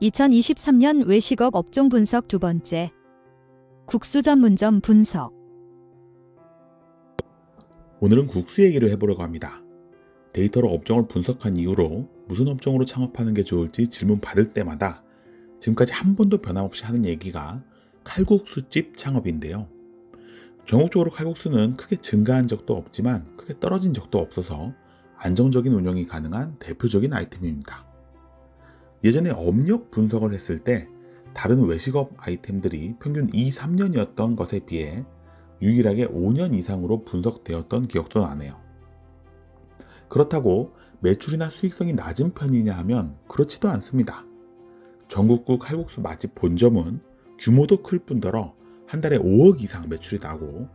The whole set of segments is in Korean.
2023년 외식업 업종 분석 두 번째. 국수 전문점 분석. 오늘은 국수 얘기를 해보려고 합니다. 데이터로 업종을 분석한 이후로 무슨 업종으로 창업하는 게 좋을지 질문 받을 때마다 지금까지 한 번도 변함없이 하는 얘기가 칼국수집 창업인데요. 전국적으로 칼국수는 크게 증가한 적도 없지만 크게 떨어진 적도 없어서 안정적인 운영이 가능한 대표적인 아이템입니다. 예전에 업력 분석을 했을 때 다른 외식업 아이템들이 평균 2, 3년이었던 것에 비해 유일하게 5년 이상으로 분석되었던 기억도 나네요. 그렇다고 매출이나 수익성이 낮은 편이냐 하면 그렇지도 않습니다. 전국구 칼국수 맛집 본점은 규모도 클 뿐더러 한 달에 5억 이상 매출이 나고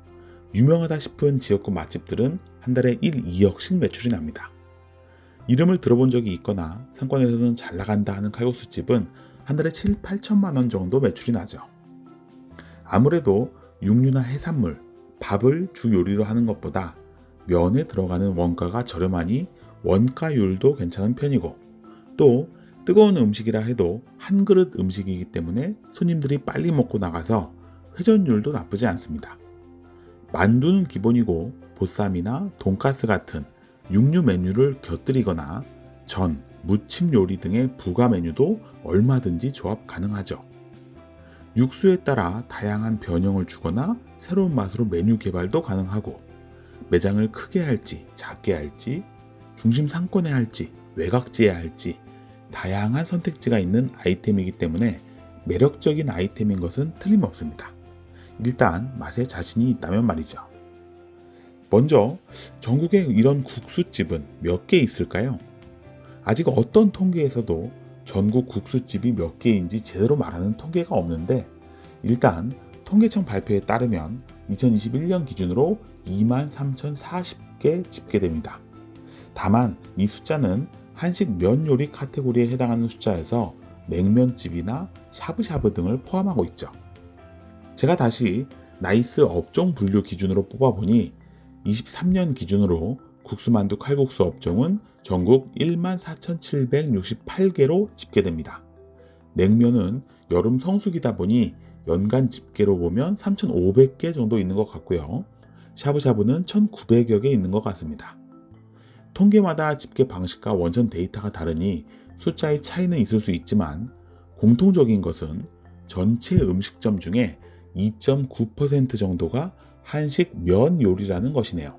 유명하다 싶은 지역구 맛집들은 한 달에 1, 2억씩 매출이 납니다. 이름을 들어본 적이 있거나 상권에서는 잘 나간다 하는 칼국수 집은 한 달에 7, 8천만 원 정도 매출이 나죠. 아무래도 육류나 해산물, 밥을 주 요리로 하는 것보다 면에 들어가는 원가가 저렴하니 원가율도 괜찮은 편이고 또 뜨거운 음식이라 해도 한 그릇 음식이기 때문에 손님들이 빨리 먹고 나가서 회전율도 나쁘지 않습니다. 만두는 기본이고 보쌈이나 돈가스 같은 육류 메뉴를 곁들이거나 전, 무침 요리 등의 부가 메뉴도 얼마든지 조합 가능하죠. 육수에 따라 다양한 변형을 주거나 새로운 맛으로 메뉴 개발도 가능하고 매장을 크게 할지 작게 할지 중심 상권에 할지 외곽지에 할지 다양한 선택지가 있는 아이템이기 때문에 매력적인 아이템인 것은 틀림없습니다. 일단 맛에 자신이 있다면 말이죠. 먼저 전국에 이런 국수집은 몇 개 있을까요? 아직 어떤 통계에서도 전국 국수집이 몇 개인지 제대로 말하는 통계가 없는데 일단 통계청 발표에 따르면 2021년 기준으로 23,040개 집계됩니다. 다만 이 숫자는 한식 면 요리 카테고리에 해당하는 숫자에서 냉면집이나 샤브샤브 등을 포함하고 있죠. 제가 다시 나이스 업종 분류 기준으로 뽑아보니 23년 기준으로 국수만두 칼국수 업종은 전국 14,768개로 집계됩니다. 냉면은 여름 성수기다 보니 연간 집계로 보면 3,500개 정도 있는 것 같고요. 샤브샤브는 1,900여 개 있는 것 같습니다. 통계마다 집계 방식과 원천 데이터가 다르니 숫자의 차이는 있을 수 있지만 공통적인 것은 전체 음식점 중에 2.9% 정도가 한식 면 요리라는 것이네요.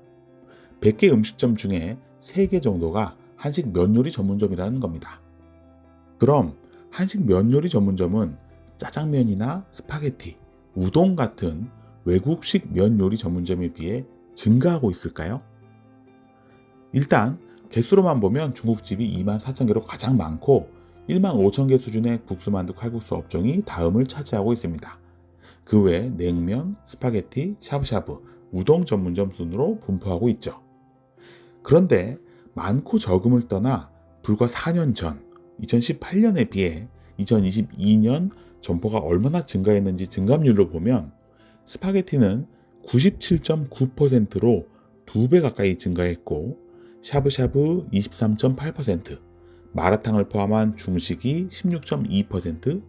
100개 음식점 중에 3개 정도가 한식 면 요리 전문점이라는 겁니다. 그럼 한식 면 요리 전문점은 짜장면이나 스파게티, 우동 같은 외국식 면 요리 전문점에 비해 증가하고 있을까요? 일단 개수로만 보면 중국집이 2만 4천 개로 가장 많고 1만 5천 개 수준의 국수만두 칼국수 업종이 다음을 차지하고 있습니다. 그외 냉면, 스파게티, 샤브샤브, 우동 전문점 순으로 분포하고 있죠. 그런데 많고 적음을 떠나 불과 4년 전 2018년에 비해 2022년 점포가 얼마나 증가했는지 증감률로 보면 스파게티는 97.9%로 2배 가까이 증가했고 샤브샤브 23.8%, 마라탕을 포함한 중식이 16.2%,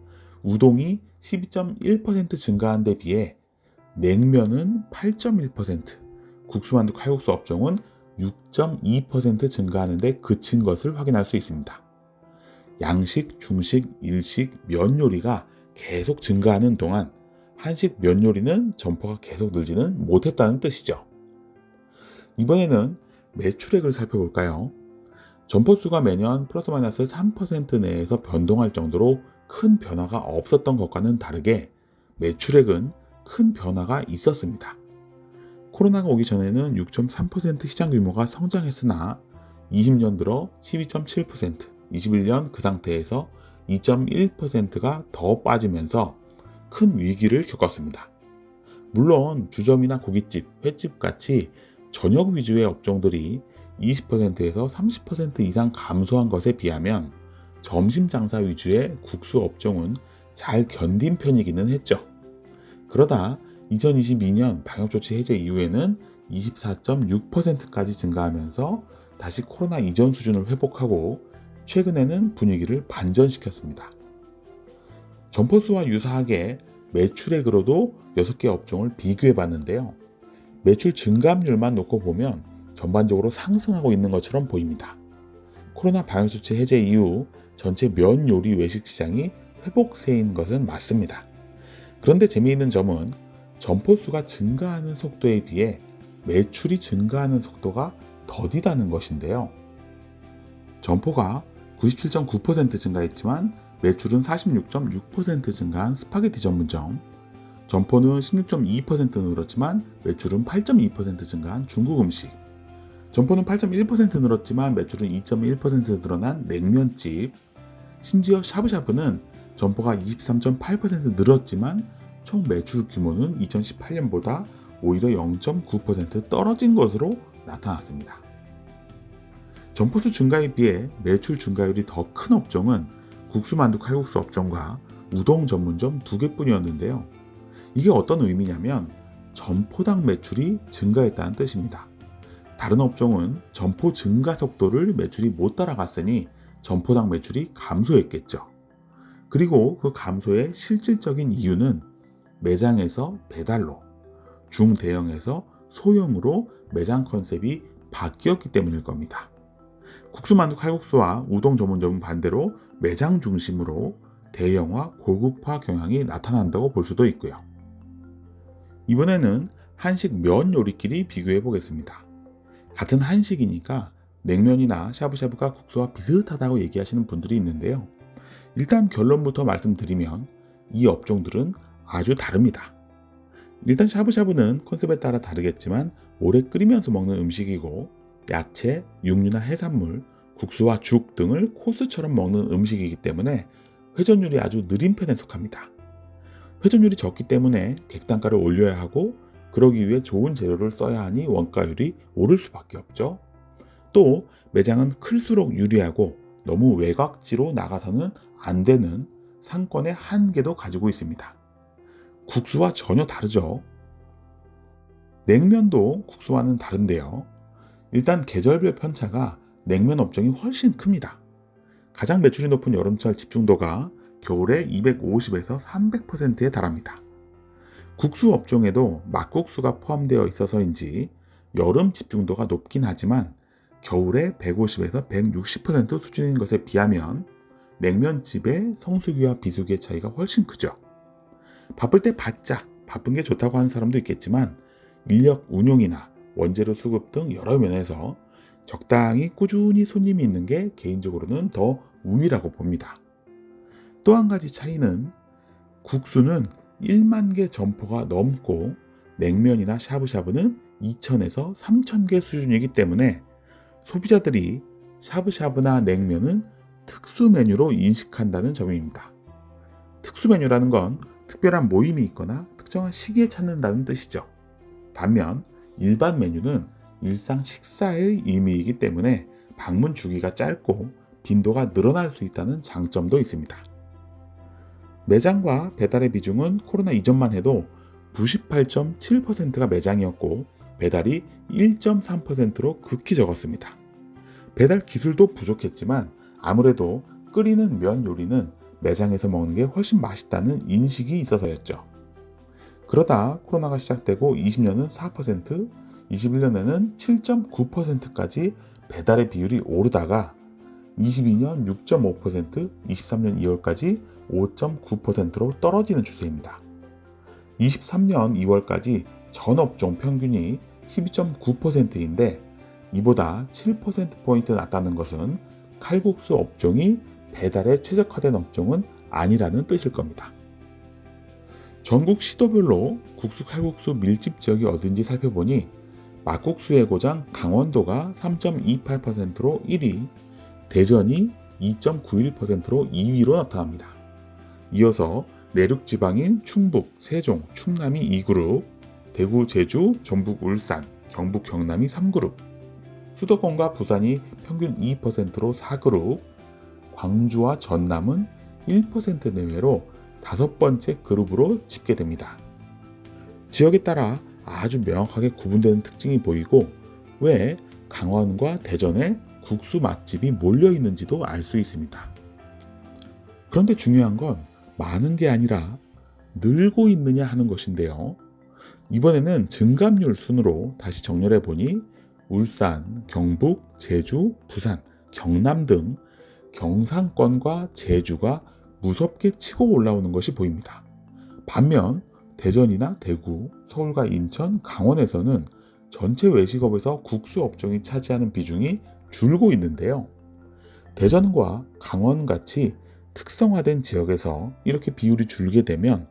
우동이 12.1% 증가한 데 비해 냉면은 8.1%, 국수만두 칼국수 업종은 6.2% 증가하는 데 그친 것을 확인할 수 있습니다. 양식, 중식, 일식, 면 요리가 계속 증가하는 동안 한식 면 요리는 점포가 계속 늘지는 못했다는 뜻이죠. 이번에는 매출액을 살펴볼까요? 점포 수가 매년 플러스 마이너스 3% 내에서 변동할 정도로 큰 변화가 없었던 것과는 다르게 매출액은 큰 변화가 있었습니다. 코로나가 오기 전에는 6.3% 시장 규모가 성장했으나 20년 들어 12.7%, 21년 그 상태에서 2.1%가 더 빠지면서 큰 위기를 겪었습니다. 물론 주점이나 고깃집, 횟집 같이 저녁 위주의 업종들이 20%에서 30% 이상 감소한 것에 비하면 점심 장사 위주의 국수 업종은 잘 견딘 편이기는 했죠. 그러다 2022년 방역조치 해제 이후에는 24.6%까지 증가하면서 다시 코로나 이전 수준을 회복하고 최근에는 분위기를 반전시켰습니다. 점포수와 유사하게 매출액으로도 6개 업종을 비교해 봤는데요. 매출 증감률만 놓고 보면 전반적으로 상승하고 있는 것처럼 보입니다. 코로나 방역조치 해제 이후 전체 면 요리 외식 시장이 회복세인 것은 맞습니다. 그런데 재미있는 점은 점포수가 증가하는 속도에 비해 매출이 증가하는 속도가 더디다는 것인데요. 점포가 97.9% 증가했지만 매출은 46.6% 증가한 스파게티 전문점, 점포는 16.2% 늘었지만 매출은 8.2% 증가한 중국 음식, 점포는 8.1% 늘었지만 매출은 2.1% 늘어난 냉면집, 심지어 샤브샤브는 점포가 23.8% 늘었지만 총 매출 규모는 2018년보다 오히려 0.9% 떨어진 것으로 나타났습니다. 점포수 증가에 비해 매출 증가율이 더 큰 업종은 국수만두 칼국수 업종과 우동 전문점 두 개뿐이었는데요. 이게 어떤 의미냐면 점포당 매출이 증가했다는 뜻입니다. 다른 업종은 점포 증가 속도를 매출이 못 따라갔으니 점포당 매출이 감소했겠죠. 그리고 그 감소의 실질적인 이유는 매장에서 배달로, 중대형에서 소형으로 매장 컨셉이 바뀌었기 때문일 겁니다. 국수만두 칼국수와 우동 전문점은 반대로 매장 중심으로 대형화, 고급화 경향이 나타난다고 볼 수도 있고요. 이번에는 한식 면 요리끼리 비교해 보겠습니다. 같은 한식이니까 냉면이나 샤브샤브가 국수와 비슷하다고 얘기하시는 분들이 있는데요. 일단 결론부터 말씀드리면 이 업종들은 아주 다릅니다. 일단 샤브샤브는 컨셉에 따라 다르겠지만 오래 끓이면서 먹는 음식이고 야채, 육류나 해산물, 국수와 죽 등을 코스처럼 먹는 음식이기 때문에 회전율이 아주 느린 편에 속합니다. 회전율이 적기 때문에 객단가를 올려야 하고 그러기 위해 좋은 재료를 써야 하니 원가율이 오를 수밖에 없죠. 또 매장은 클수록 유리하고 너무 외곽지로 나가서는 안 되는 상권의 한계도 가지고 있습니다. 국수와 전혀 다르죠. 냉면도 국수와는 다른데요. 일단 계절별 편차가 냉면 업종이 훨씬 큽니다. 가장 매출이 높은 여름철 집중도가 겨울에 250에서 300%에 달합니다. 국수 업종에도 막국수가 포함되어 있어서인지 여름 집중도가 높긴 하지만 겨울에 150에서 160% 수준인 것에 비하면 냉면집의 성수기와 비수기의 차이가 훨씬 크죠. 바쁠 때 바짝 바쁜 게 좋다고 하는 사람도 있겠지만 인력 운용이나 원재료 수급 등 여러 면에서 적당히 꾸준히 손님이 있는 게 개인적으로는 더 우위라고 봅니다. 또 한 가지 차이는 국수는 1만 개 점포가 넘고 냉면이나 샤브샤브는 2천에서 3천 개 수준이기 때문에 소비자들이 샤브샤브나 냉면은 특수 메뉴로 인식한다는 점입니다. 특수 메뉴라는 건 특별한 모임이 있거나 특정한 시기에 찾는다는 뜻이죠. 반면 일반 메뉴는 일상 식사의 의미이기 때문에 방문 주기가 짧고 빈도가 늘어날 수 있다는 장점도 있습니다. 매장과 배달의 비중은 코로나 이전만 해도 98.7%가 매장이었고 배달이 1.3%로 극히 적었습니다. 배달 기술도 부족했지만 아무래도 끓이는 면 요리는 매장에서 먹는 게 훨씬 맛있다는 인식이 있어서였죠. 그러다 코로나가 시작되고 20년은 4%, 21년에는 7.9%까지 배달의 비율이 오르다가 22년 6.5%, 23년 2월까지 5.9%로 떨어지는 추세입니다. 23년 2월까지 전 업종 평균이 12.9%인데 이보다 7%포인트 낮다는 것은 칼국수 업종이 배달에 최적화된 업종은 아니라는 뜻일 겁니다. 전국 시도별로 국수 칼국수 밀집 지역이 어딘지 살펴보니 막국수의 고장 강원도가 3.28%로 1위, 대전이 2.91%로 2위로 나타납니다. 이어서 내륙 지방인 충북, 세종, 충남이 2그룹, 대구, 제주, 전북, 울산, 경북, 경남이 3그룹, 수도권과 부산이 평균 2%로 4그룹, 광주와 전남은 1% 내외로 다섯 번째 그룹으로 집계됩니다. 지역에 따라 아주 명확하게 구분되는 특징이 보이고 왜 강원과 대전에 국수 맛집이 몰려 있는지도 알 수 있습니다. 그런데 중요한 건 많은 게 아니라 늘고 있느냐 하는 것인데요. 이번에는 증감률 순으로 다시 정렬해 보니 울산, 경북, 제주, 부산, 경남 등 경상권과 제주가 무섭게 치고 올라오는 것이 보입니다. 반면 대전이나 대구, 서울과 인천, 강원에서는 전체 외식업에서 국수 업종이 차지하는 비중이 줄고 있는데요. 대전과 강원 같이 특성화된 지역에서 이렇게 비율이 줄게 되면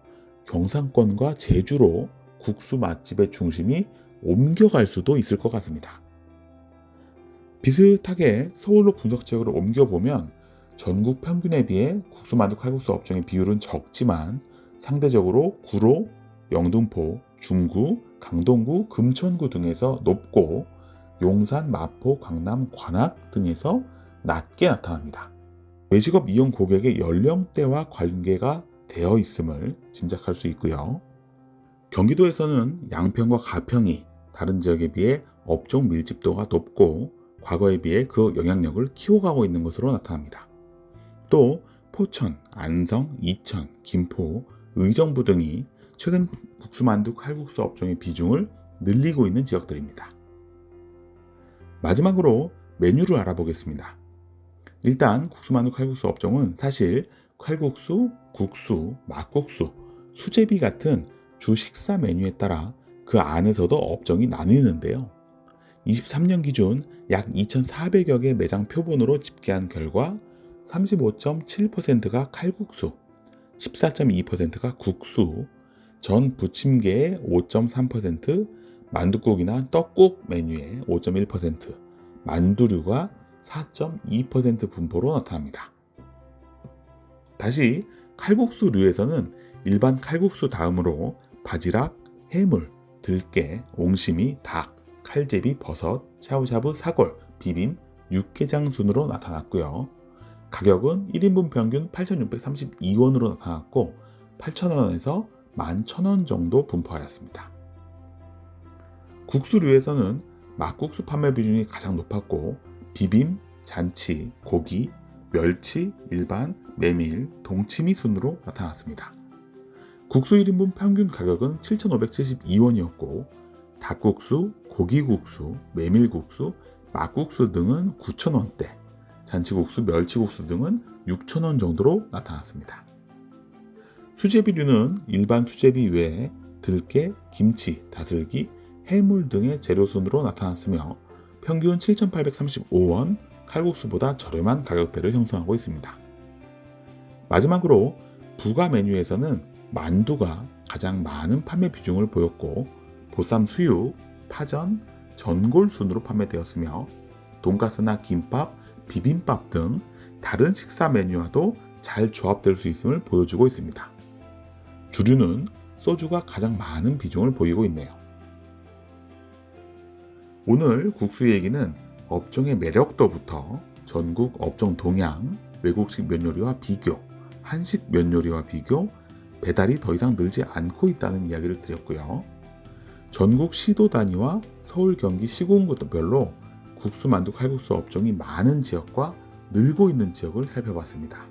경상권과 제주로 국수 맛집의 중심이 옮겨갈 수도 있을 것 같습니다. 비슷하게 서울로 분석 지역으로 옮겨보면 전국 평균에 비해 국수 만두 칼국수 업종의 비율은 적지만 상대적으로 구로, 영등포, 중구, 강동구, 금천구 등에서 높고 용산, 마포, 강남, 관악 등에서 낮게 나타납니다. 외식업 이용 고객의 연령대와 관계가 되어 있음을 짐작할 수 있고요. 경기도에서는 양평과 가평이 다른 지역에 비해 업종 밀집도가 높고 과거에 비해 그 영향력을 키워가고 있는 것으로 나타납니다. 또 포천, 안성, 이천, 김포, 의정부 등이 최근 국수만두 칼국수 업종의 비중을 늘리고 있는 지역들입니다. 마지막으로 메뉴를 알아보겠습니다. 일단 국수만두 칼국수 업종은 사실 칼국수, 국수, 막국수, 수제비 같은 주 식사 메뉴에 따라 그 안에서도 업종이 나뉘는데요. 23년 기준 약 2,400여 개 매장 표본으로 집계한 결과 35.7%가 칼국수, 14.2%가 국수, 전 부침개의 5.3%, 만둣국이나 떡국 메뉴의 5.1%, 만두류가 4.2% 분포로 나타납니다. 다시 칼국수류에서는 일반 칼국수 다음으로 바지락, 해물, 들깨, 옹심이, 닭, 칼제비, 버섯, 샤브샤브, 사골, 비빔, 육개장 순으로 나타났고요. 가격은 1인분 평균 8,632원으로 나타났고 8,000원에서 11,000원 정도 분포하였습니다. 국수류에서는 막국수 판매 비중이 가장 높았고 비빔, 잔치, 고기, 멸치, 일반, 메밀, 동치미 순으로 나타났습니다. 국수 1인분 평균 가격은 7,572원이었고 닭국수, 고기국수, 메밀국수, 막국수 등은 9,000원대, 잔치국수, 멸치국수 등은 6,000원 정도로 나타났습니다. 수제비류는 일반 수제비 외에 들깨, 김치, 다슬기, 해물 등의 재료순으로 나타났으며 평균 7,835원, 칼국수보다 저렴한 가격대를 형성하고 있습니다. 마지막으로 부가 메뉴에서는 만두가 가장 많은 판매 비중을 보였고 보쌈 수육, 파전, 전골 순으로 판매되었으며 돈가스나 김밥, 비빔밥 등 다른 식사 메뉴와도 잘 조합될 수 있음을 보여주고 있습니다. 주류는 소주가 가장 많은 비중을 보이고 있네요. 오늘 국수 얘기는 업종의 매력도부터 전국 업종 동향, 외국식 면 요리와 비교, 한식 면 요리와 비교, 배달이 더 이상 늘지 않고 있다는 이야기를 드렸고요. 전국 시도 단위와 서울, 경기 시군구별로 국수, 만두, 칼국수 업종이 많은 지역과 늘고 있는 지역을 살펴봤습니다.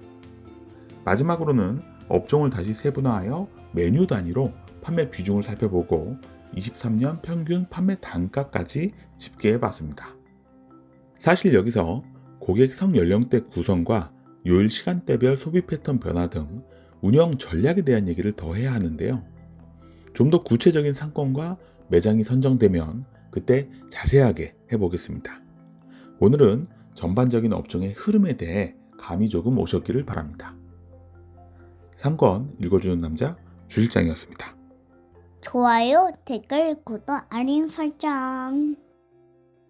마지막으로는 업종을 다시 세분화하여 메뉴 단위로 판매 비중을 살펴보고 23년 평균 판매 단가까지 집계해 봤습니다. 사실 여기서 고객 성 연령대 구성과 요일 시간대별 소비 패턴 변화 등 운영 전략에 대한 얘기를 더 해야 하는데요. 좀 더 구체적인 상권과 매장이 선정되면 그때 자세하게 해보겠습니다. 오늘은 전반적인 업종의 흐름에 대해 감이 조금 오셨기를 바랍니다. 상권 읽어주는 남자 주실장이었습니다. 좋아요, 댓글, 구독, 알림 설정.